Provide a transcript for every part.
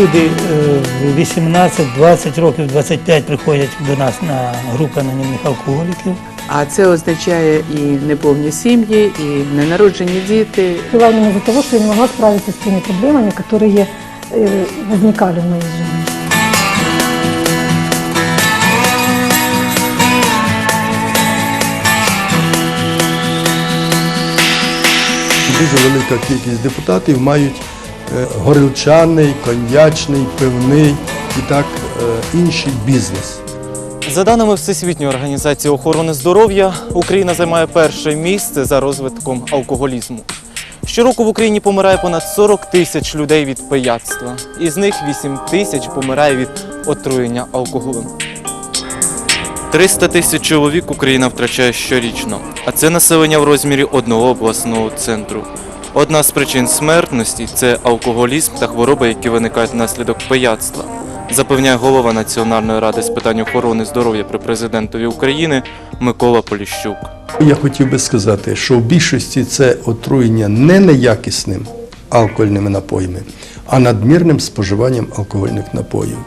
люди е, в 18-20 років, 25 приходять до нас на групу анонімних алкоголіків. А це означає і неповні сім'ї, і ненароджені діти. Именно из-за того, что я не могла справиться с теми проблемами, которые э, возникали в моей жизни. Дуже велика кількість депутатів мають е, горілчаний, коньячний, пивний і так е, інший бізнес. За даними Всесвітньої організації охорони здоров'я, Україна займає перше місце за розвитком алкоголізму. Щороку в Україні помирає понад 40 тисяч людей від пияцтва, із них 8 тисяч помирає від отруєння алкоголем. 300 тисяч чоловік Україна втрачає щорічно, а це населення в розмірі одного обласного центру. Одна з причин смертності це алкоголізм та хвороби, які виникають внаслідок пияцтва, запевняє голова Національної ради з питань охорони здоров'я при президентові України Микола Поліщук. Я хотів би сказати, що в більшості це отруєння не неякісним алкогольними напоями, а надмірним споживанням алкогольних напоїв.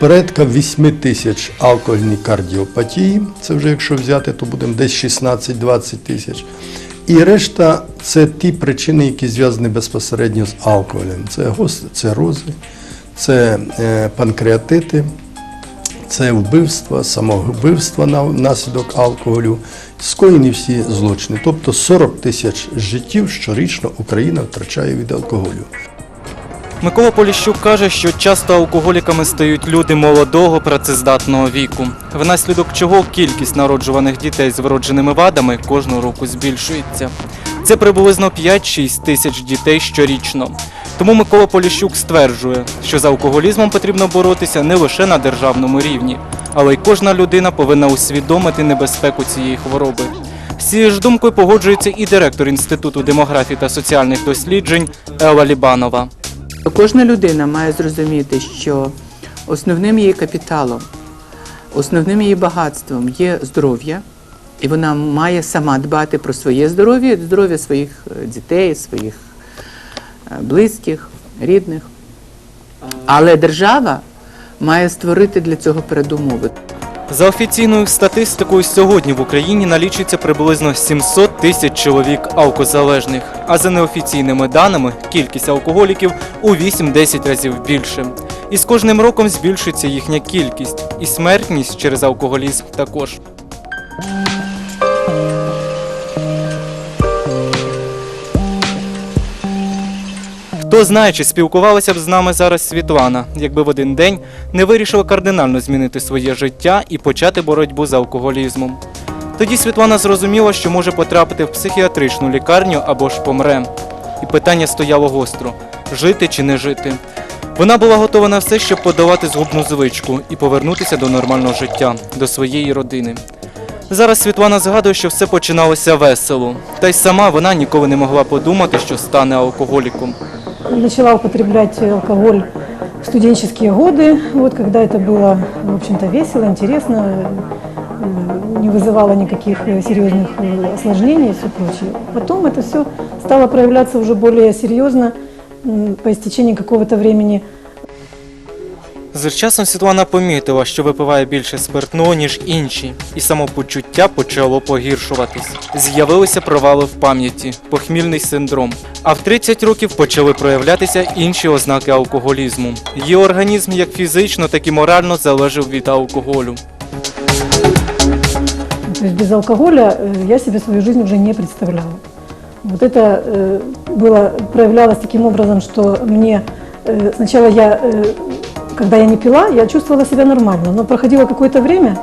Порядка 8 тисяч алкогольні кардіопатії, це вже якщо взяти, то будемо десь 16-20 тисяч. І решта це ті причини, які зв'язані безпосередньо з алкоголем. Це гост, це е, панкреатити, це вбивства, самовбивства на- внаслідок алкоголю, скоєні всі злочини. Тобто 40 тисяч життів щорічно Україна втрачає від алкоголю. Микола Поліщук каже, що часто алкоголіками стають люди молодого працездатного віку, внаслідок чого кількість народжуваних дітей з вродженими вадами кожного року збільшується. Це приблизно 5-6 тисяч дітей щорічно. Тому Микола Поліщук стверджує, що з алкоголізмом потрібно боротися не лише на державному рівні, але й кожна людина повинна усвідомити небезпеку цієї хвороби. З цією ж думкою погоджується і директор Інституту демографії та соціальних досліджень Елла Лібанова. Кожна людина має зрозуміти, що основним її капіталом, основним її багатством є здоров'я, і вона має сама дбати про своє здоров'я, здоров'я своїх е, дітей, своїх е, близьких, рідних. Але держава має створити для цього передумови. За офіційною статистикою, сьогодні в Україні налічується приблизно 700 тисяч чоловік алкозалежних, а за неофіційними даними, кількість алкоголіків у 8-10 разів більше. І з кожним роком збільшується їхня кількість, і смертність через алкоголізм також. Хто знає, чи спілкувалася б з нами зараз Світлана, якби в один день не вирішила кардинально змінити своє життя і почати боротьбу з алкоголізмом. Тоді Світлана зрозуміла, що може потрапити в психіатричну лікарню або ж помре. І питання стояло гостро: жити чи не жити. Вона була готова на все, щоб подолати згубну звичку і повернутися до нормального життя, до своєї родини. Зараз Світлана згадує, що все починалося весело, та й сама вона ніколи не могла подумати, що стане алкоголіком Начала употреблять алкоголь в студенческие годы, вот, когда это было, в общем-то, весело, интересно, э, не вызывало никаких э, серьезных э, осложнений и все прочее. Потом это все стало проявляться уже более серьезно м, по истечении какого-то времени. З часом Світлана помітила, що випиває більше спиртного, ніж інші, і самопочуття почало погіршуватись. З'явилися провали в пам'яті, похмільний синдром. А в 30 років почали проявлятися інші ознаки алкоголізму. Її організм як фізично, так і морально залежав від алкоголю. То есть без алкоголя э, я себе свою жизнь уже не представляла. Вот это э, было, проявлялось таким образом, что мне э, сначала я, э, когда я не пила, я чувствовала себя нормально, но проходило какое-то время,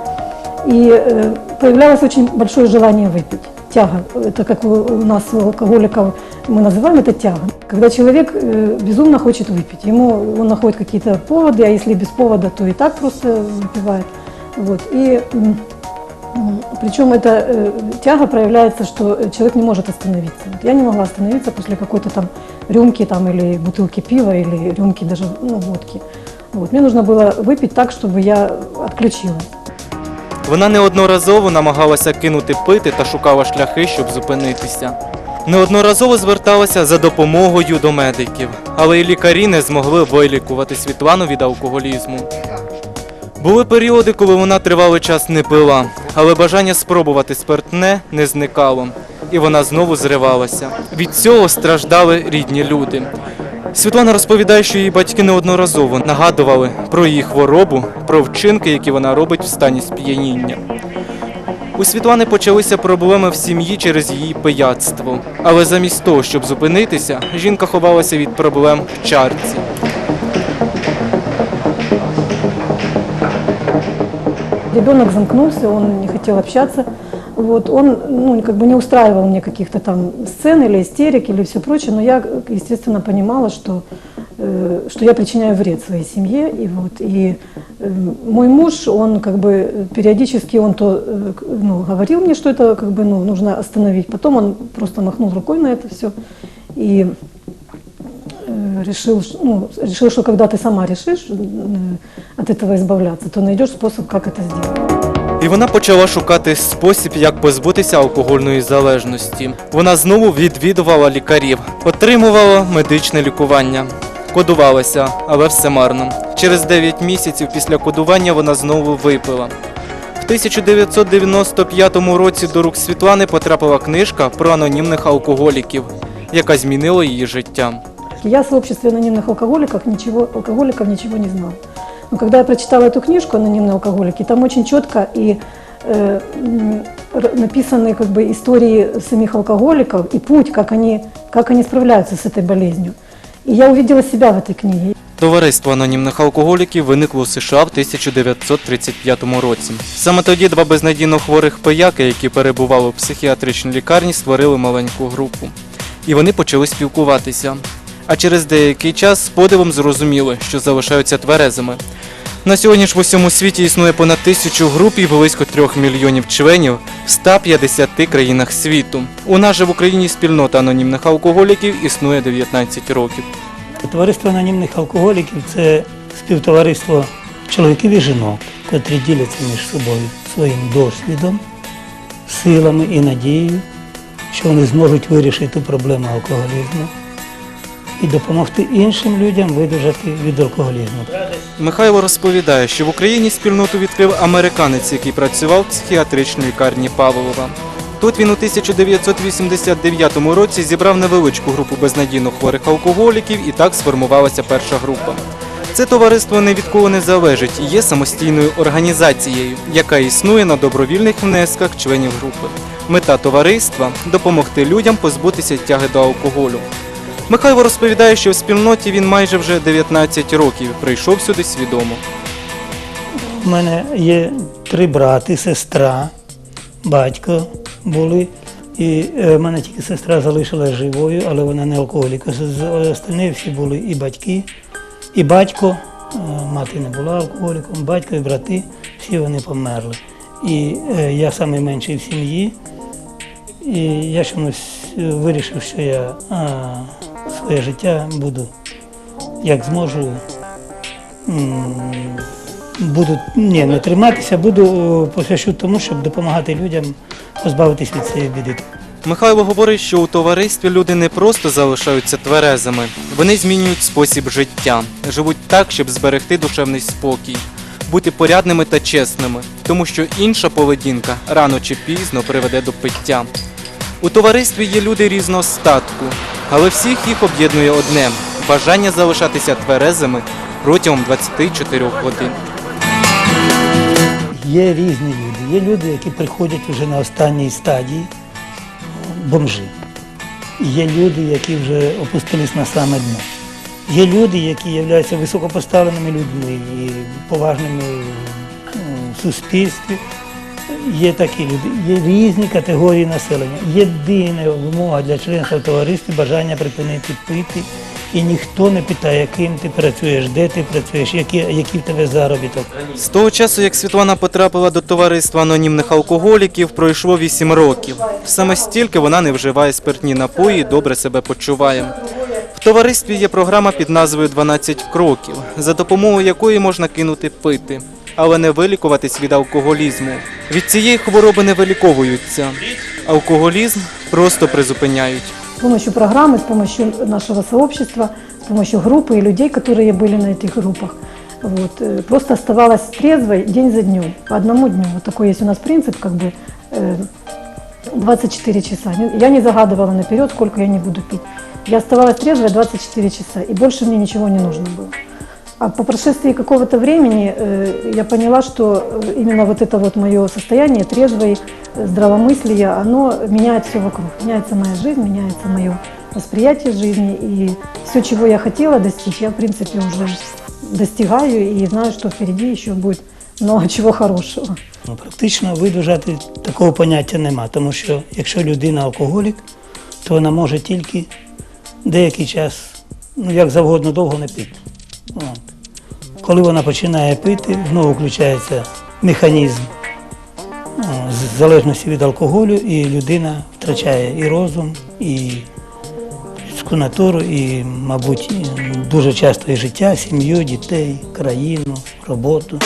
и э, появлялось очень большое желание выпить. Тяга, это как у у нас у алкоголиков мы называем это тяга. Когда человек э, безумно хочет выпить, ему он находит какие-то поводы, а если без повода, то и так просто выпивает. Вот. И м, М, Причем эта э, тяга проявляется, что э, человек не может остановиться. Вот я не могла остановиться после какой-то там рюмки там, или бутылки пива, или рюмки даже ну, водки. Вот. Мне нужно было выпить так, чтобы я отключилась. Вона неодноразово намагалася кинути пити та шукала шляхи, щоб зупинитися. Неодноразово зверталася за допомогою до медиків, але й лікарі не змогли вилікувати Світлану від алкоголізму. Були періоди, коли вона тривалий час не пила, але бажання спробувати спиртне не зникало, і вона знову зривалася. Від цього страждали рідні люди. Світлана розповідає, що її батьки неодноразово нагадували про її хворобу, про вчинки, які вона робить в стані сп'яніння. У Світлани почалися проблеми в сім'ї через її пияцтво. Але замість того, щоб зупинитися, жінка ховалася від проблем в чарці. Ребенок замкнулся, он не хотел общаться Вот, он ну, как бы не устраивал мне каких-то там сцен или истерик или все прочее, но я, естественно, понимала, что, э, что я причиняю вред своей семье. И, вот, и э, мой муж, он как бы э, периодически он то э, к- ну, говорил мне, что это как бы ну, нужно остановить, потом он просто махнул рукой на это все и э, решил, ш- ну, решил, что когда ты сама решишь э, от этого избавляться, то найдешь способ, как это сделать. І вона почала шукати спосіб, як позбутися алкогольної залежності. Вона знову відвідувала лікарів, отримувала медичне лікування, кодувалася, але все марно. Через 9 місяців після кодування вона знову випила. В 1995 році до рук Світлани потрапила книжка про анонімних алкоголіків, яка змінила її життя. Я в сообществе анонимных алкоголиков ничего, алкоголиков ничего не знала. Но когда я прочитала эту книжку «Анонимные алкоголики», там очень четко и э, м, р- написаны как бы истории самих алкоголиков и путь, как они, как они справляются с этой болезнью. И я увидела себя в этой книге. Товариство анонімних алкоголіків виникло у США в 1935 році. Саме тоді два безнадійно хворих пияки, які перебували у психіатричній лікарні, створили маленьку групу. І вони почали спілкуватися. А через деякий час з подивом зрозуміли, що залишаються тверезими. На сьогодні ж в усьому світі існує понад тисячу груп і близько трьох мільйонів членів в 150 країнах світу. У нас же в Україні спільнота анонімних алкоголіків існує 19 років. Товариство анонімних алкоголіків це співтовариство чоловіків і жінок, котрі діляться між собою своїм досвідом, силами і надією, що вони зможуть вирішити проблему алкоголізму і допомогти іншим людям видужати від алкоголізму. Михайло розповідає, що в Україні спільноту відкрив американець, який працював в психіатричній лікарні Павлова. Тут він у 1989 році зібрав невеличку групу безнадійно хворих алкоголіків і так сформувалася перша група. Це товариство ні від кого не залежить і є самостійною організацією, яка існує на добровільних внесках членів групи. Мета товариства допомогти людям позбутися тяги до алкоголю. Михайло розповідає, що в спільноті він майже вже 19 років прийшов сюди свідомо. У мене є три брати, сестра, батько були. І е, в мене тільки сестра залишилася живою, але вона не алкоголік. З- з- Остальні всі були і батьки, і батько, е, мати не була алкоголіком, батько і брати, всі вони померли. І е, я найменший в сім'ї. І я чомусь вирішив, що я своє життя буду, як зможу, буду ні, не триматися, буду е, посвящу тому, щоб допомагати людям позбавитись від цієї біди. Михайло говорить, що у товаристві люди не просто залишаються тверезими, вони змінюють спосіб життя, живуть так, щоб зберегти душевний спокій, бути порядними та чесними, тому що інша поведінка рано чи пізно приведе до пиття. У товаристві є люди різного статку, але всіх їх об'єднує одне бажання залишатися тверезими протягом 24 годин. Є різні люди. Є люди, які приходять вже на останній стадії бомжи. Є люди, які вже опустились на саме дно. Є люди, які являються високопоставленими людьми і поважними ну, в суспільстві. Є такі люди, є різні категорії населення. Єдина вимога для членства в товаристві бажання припинити пити. І ніхто не питає, яким ти працюєш, де ти працюєш, які, який в тебе заробіток. З того часу, як Світлана потрапила до товариства анонімних алкоголіків, пройшло 8 років. Саме стільки вона не вживає спиртні напої і добре себе почуває. В товаристві є програма під назвою «12 кроків, за допомогою якої можна кинути пити, але не вилікуватись від алкоголізму. Від цієї хвороби не виліковуються. Алкоголізм просто призупиняють. С помощью программы, с помощью нашего сообщества, с помощью группы и людей, которые были на этих группах. Вот, э, просто оставалась трезвой день за днем, по одному дню. Вот такой есть у нас принцип, как бы э, 24 часа. Не- Я не загадывала наперед, сколько я не буду пить. Я оставалась трезвой 24 часа, и больше мне ничего не нужно было. А по прошествии какого-то времени э, я поняла, что э, именно вот это вот мое состояние трезвой, э, здравомыслия, оно меняет все вокруг. Меняется моя жизнь, меняется мое восприятие жизни. И все, чего я хотела достичь, я, в принципе, уже достигаю и знаю, что впереди еще будет много чего хорошего. Ну, практично видужати такого поняття нема, тому що якщо людина алкоголік, то вона може тільки деякий час, ну як завгодно довго не пити. От. Коли вона починає пити, знову включається механізм з залежності від алкоголю, і людина втрачає і розум, і людську натуру, і, мабуть, ну, дуже часто і життя, сім'ю, дітей, країну, роботу.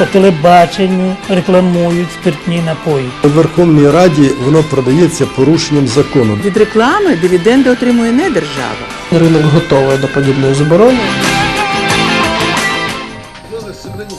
По телебаченню рекламують спиртні напої. У Верховній Раді воно продається порушенням закону. Від реклами дивіденди отримує не держава. Ринок готовий до подібної заборони.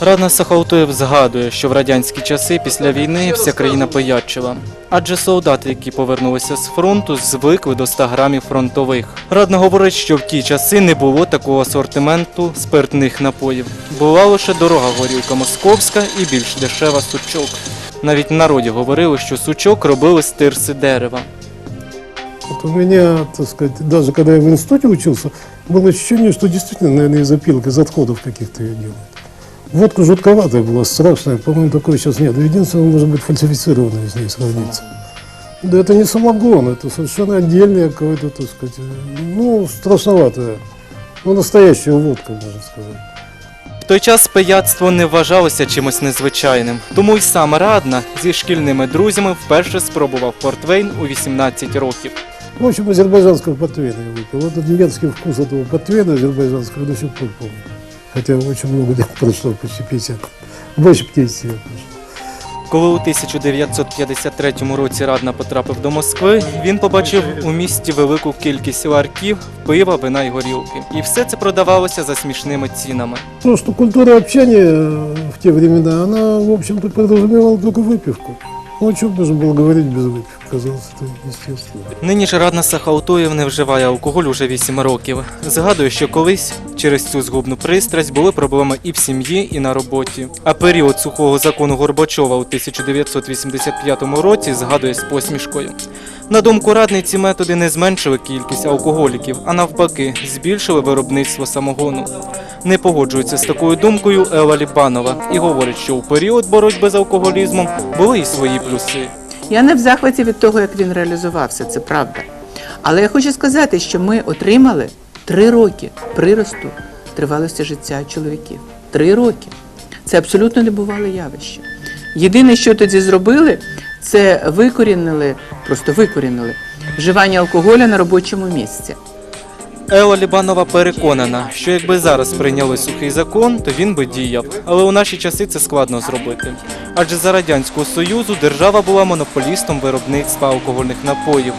Радна Сахалтуєв згадує, що в радянські часи після війни вся країна поячила. Адже солдати, які повернулися з фронту, звикли до 100 грамів фронтових. Радна говорить, що в ті часи не було такого асортименту спиртних напоїв. Була лише дорога горілка московська і більш дешева сучок. Навіть в народі говорили, що сучок робили з тирси дерева. Вот у меня, так сказать, даже когда я в институте учился, было ощущение, что действительно, наверное, из опилок, из отходов каких-то ее делают. Водка жутковатая была, страшная, по-моему, такой сейчас нет. Единственное, может быть, фальсифицированная из ней сравнится. Да это не самогон, это совершенно отдельная какая-то, так сказать, ну, страшноватая. Ну, настоящая водка, можно сказать. В той час пияцтво не вважалося чимось незвичайним, тому й сам Радна зі шкільними друзями вперше спробував портвейн у 18 років. В общем, азербайджанского портвейна я выпил. Вот этот немецкий вкус этого портвейна азербайджанского до сих пор помню. Хотя очень много лет прошло, почти 50. Больше 50 лет прошло. Коли у 1953 році Радна потрапив до Москви, він побачив у місті велику кількість ларків, пива, вина й горілки. І все це продавалося за смішними цінами. Ну, культура общения э, в те времена, она, в общем-то, подразумевала только выпивку. Ну, о чем можно было говорить без выпивки? Казалось, это естественно. Нині ж Радна Сахалтуєв не вживає алкоголь уже 8 років. Згадує, що колись через цю згубну пристрасть були проблеми і в сім'ї, і на роботі. А період сухого закону Горбачова у 1985 році згадує з посмішкою. На думку радниці, ці методи не зменшили кількість алкоголіків, а навпаки, збільшили виробництво самогону. Не погоджується з такою думкою Ела Лібанова і говорить, що у період боротьби з алкоголізмом були і свої плюси. Я не в захваті від того, як він реалізувався, це правда. Але я хочу сказати, що ми отримали три роки приросту тривалості життя чоловіків. Три роки. Це абсолютно небувале явище. Єдине, що тоді зробили, це викорінили, просто викорінили вживання алкоголя на робочому місці. Ела Лібанова переконана, що якби зараз прийняли сухий закон, то він би діяв. Але у наші часи це складно зробити. Адже за радянського союзу держава була монополістом виробництва алкогольних напоїв.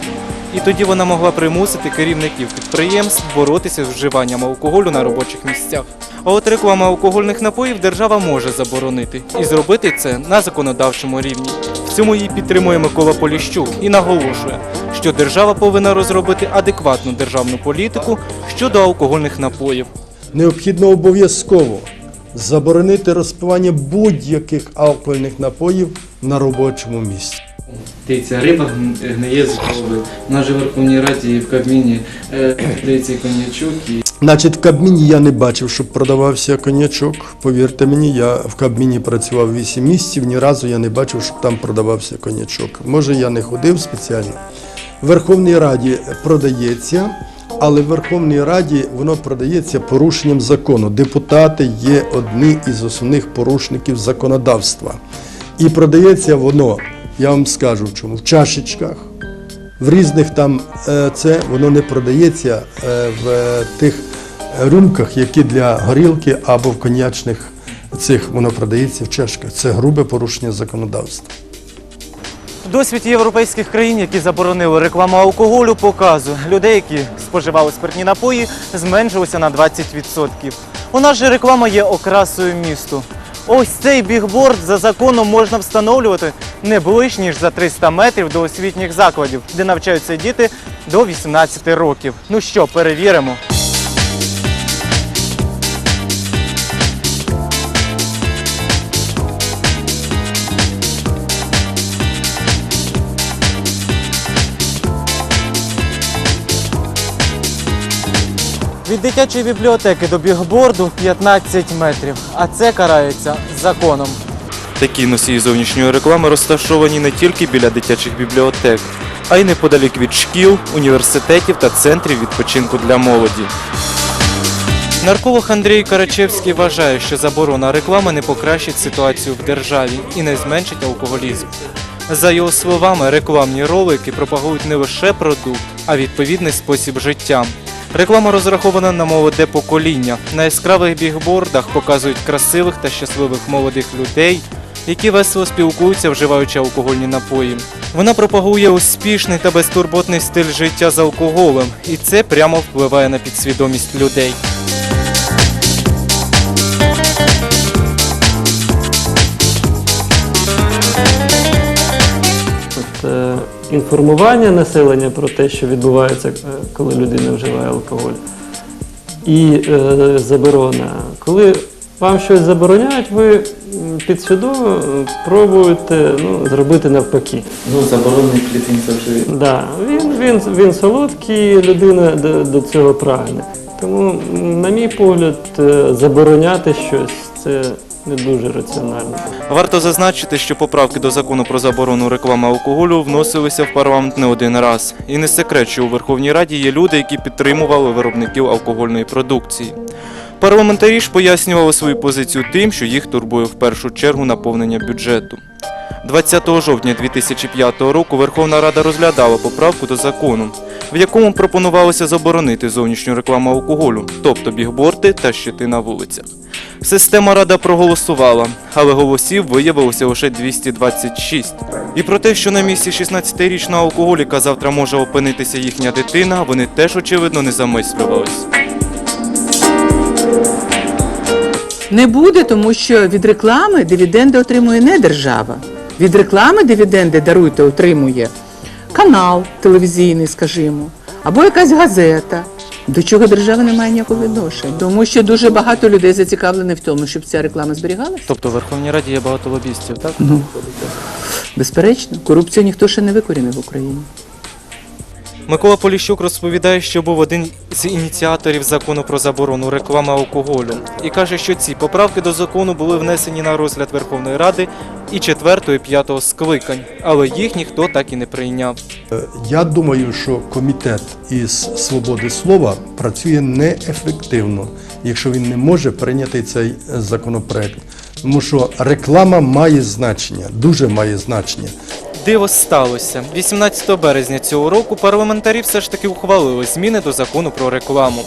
І тоді вона могла примусити керівників підприємств боротися з вживанням алкоголю на робочих місцях. А от реклама алкогольних напоїв держава може заборонити і зробити це на законодавчому рівні. В цьому її підтримує Микола Поліщук і наголошує, що держава повинна розробити адекватну державну політику щодо алкогольних напоїв. Необхідно обов'язково заборонити розпивання будь-яких алкогольних напоїв на робочому місці. Дивіться, риба гниє з голови. У нас же в Верховній Раді і в Кабміні дається конячок і Значить, в Кабміні я не бачив, щоб продавався коньячок. Повірте мені, я в Кабміні працював 8 місяців, ні разу я не бачив, щоб там продавався коньячок. Може, я не ходив спеціально. В Верховній Раді продається, але в Верховній Раді воно продається порушенням закону. Депутати є одні із основних порушників законодавства. І продається воно, я вам скажу в чому, в чашечках, в різних там е, це воно не продається е, в е, тих рюмках, які для горілки або в коньячних цих воно продається в чашках. Це грубе порушення законодавства. Досвід європейських країн, які заборонили рекламу алкоголю, показує, людей, які споживали спиртні напої, зменшилося на 20%. У нас же реклама є окрасою місту. Ось цей бігборд за законом можна встановлювати не ближче, ніж за 300 метрів до освітніх закладів, де навчаються діти до 18 років. Ну що, перевіримо. Від дитячої бібліотеки до бігборду 15 метрів, а це карається законом. Такі носії зовнішньої реклами розташовані не тільки біля дитячих бібліотек, а й неподалік від шкіл, університетів та центрів відпочинку для молоді. Нарколог Андрій Карачевський вважає, що заборона реклами не покращить ситуацію в державі і не зменшить алкоголізм. За його словами, рекламні ролики пропагують не лише продукт, а відповідний спосіб життя. Реклама розрахована на молоде покоління. На яскравих бігбордах показують красивих та щасливих молодих людей, які весело спілкуються, вживаючи алкогольні напої. Вона пропагує успішний та безтурботний стиль життя з алкоголем, і це прямо впливає на підсвідомість людей. Інформування населення про те, що відбувається, е, коли людина вживає алкоголь, і е, заборона. Коли вам щось забороняють, ви підсвідомо е, пробуєте ну, зробити навпаки. Ну, заборонений клітин завжди. Да, він, він, він солодкий, людина до, до цього прагне. Тому, на мій погляд, е, забороняти щось це не дуже раціонально. Варто зазначити, що поправки до закону про заборону реклами алкоголю вносилися в парламент не один раз. І не секрет, що у Верховній Раді є люди, які підтримували виробників алкогольної продукції. Парламентарі ж пояснювали свою позицію тим, що їх турбує в першу чергу наповнення бюджету. 20 жовтня 2005 року Верховна Рада розглядала поправку до закону, в якому пропонувалося заборонити зовнішню рекламу алкоголю, тобто бігборди та щити на вулицях. Система Рада проголосувала, але голосів виявилося лише 226. І про те, що на місці 16-річного алкоголіка завтра може опинитися їхня дитина, вони теж очевидно не замислювались. Не буде, тому що від реклами дивіденди отримує не держава. Від реклами дивіденди даруйте отримує канал телевізійний, скажімо, або якась газета. До чого держава не має ніякого відношення, тому що дуже багато людей зацікавлені в тому, щоб ця реклама зберігалася. Тобто в Верховній Раді є багато лобістів, так? Ну, безперечно, корупцію ніхто ще не викорінив в Україні. Микола Поліщук розповідає, що був один з ініціаторів закону про заборону реклами алкоголю, і каже, що ці поправки до закону були внесені на розгляд Верховної Ради і 4 і 5 скликань, але їх ніхто так і не прийняв. Я думаю, що комітет із свободи слова працює неефективно, якщо він не може прийняти цей е, законопроект. Тому що реклама має значення, дуже має значення. Диво сталося. 18 березня цього року парламентарі все ж таки ухвалили зміни до закону про рекламу.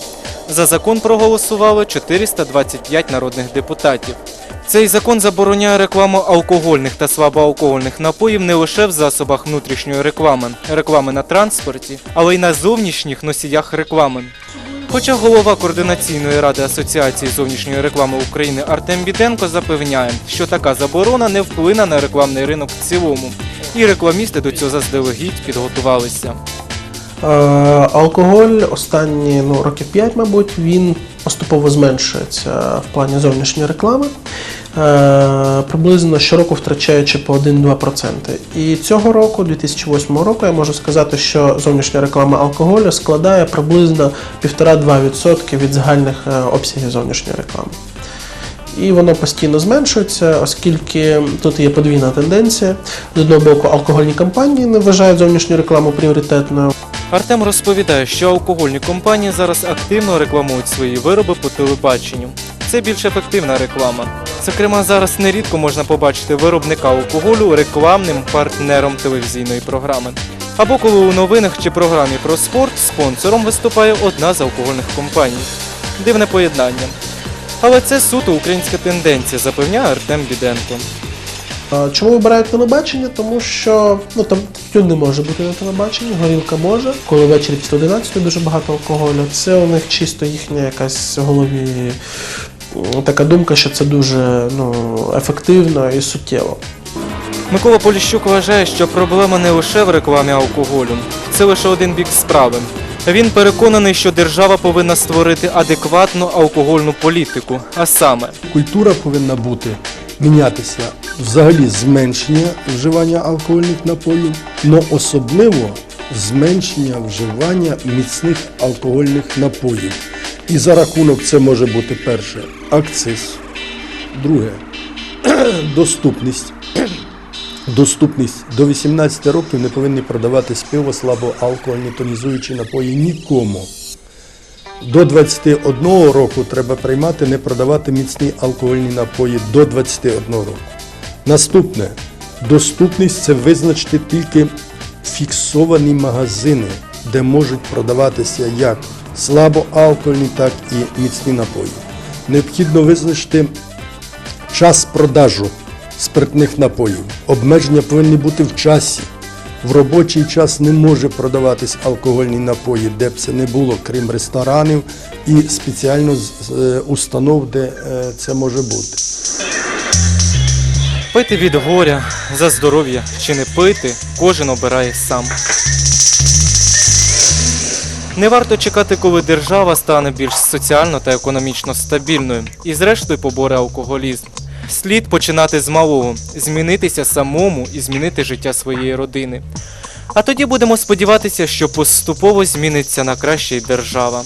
За закон проголосувало 425 народних депутатів. Цей закон забороняє рекламу алкогольних та слабоалкогольних напоїв не лише в засобах внутрішньої реклами, реклами на транспорті, але й на зовнішніх носіях реклами. Хоча голова координаційної ради Асоціації зовнішньої реклами України Артем Біденко запевняє, що така заборона не вплине на рекламний ринок в цілому, і рекламісти до цього заздалегідь підготувалися. Е, алкоголь останні ну, років 5, мабуть, він поступово зменшується в плані зовнішньої реклами. Е, приблизно щороку втрачаючи по 1-2%. І цього року, 2008 року, я можу сказати, що зовнішня реклама алкоголю складає приблизно 1,5-2% від загальних е, обсягів зовнішньої реклами. І воно постійно зменшується, оскільки тут є подвійна тенденція. З одного боку, алкогольні компанії не вважають зовнішню рекламу пріоритетною. Артем розповідає, що алкогольні компанії зараз активно рекламують свої вироби по телебаченню. Це більш ефективна реклама. Зокрема, зараз нерідко можна побачити виробника алкоголю рекламним партнером телевізійної програми. Або коли у новинах чи програмі про спорт спонсором виступає одна з алкогольних компаній. Дивне поєднання. Але це суто українська тенденція, запевняє Артем Біденко. Чому вибирають телебачення? Тому що ну там тютюн не може бути на телебаченні, горілка може. Коли ввечері після 11 дуже багато алкоголю, це у них чисто їхня якась голові така думка, що це дуже ну, ефективно і суттєво. Микола Поліщук вважає, що проблема не лише в рекламі алкоголю, це лише один бік справи. Він переконаний, що держава повинна створити адекватну алкогольну політику, а саме Культура повинна бути мінятися взагалі зменшення вживання алкогольних напоїв, але особливо зменшення вживання міцних алкогольних напоїв. І за рахунок це може бути перше акциз, друге доступність. Доступність до 18 років не повинні продаватись пиво, слабоалкогольні тонізуючі напої нікому. До 21 року треба приймати, не продавати міцні алкогольні напої до 21 року. Наступне доступність це визначити тільки фіксовані магазини, де можуть продаватися як слабоалкогольні, так і міцні напої. Необхідно визначити час продажу спиртних напоїв. Обмеження повинні бути в часі. В робочий час не може продаватись алкогольні напої, де б це не було, крім ресторанів і спеціально е, установ, де е, це може бути. пити від горя за здоров'я чи не пити, кожен обирає сам. Не варто чекати, коли держава стане більш соціально та економічно стабільною і, зрештою, поборе алкоголізм. Слід починати з малого, змінитися самому і змінити життя своєї родини. А тоді будемо сподіватися, що поступово зміниться на краще й держава.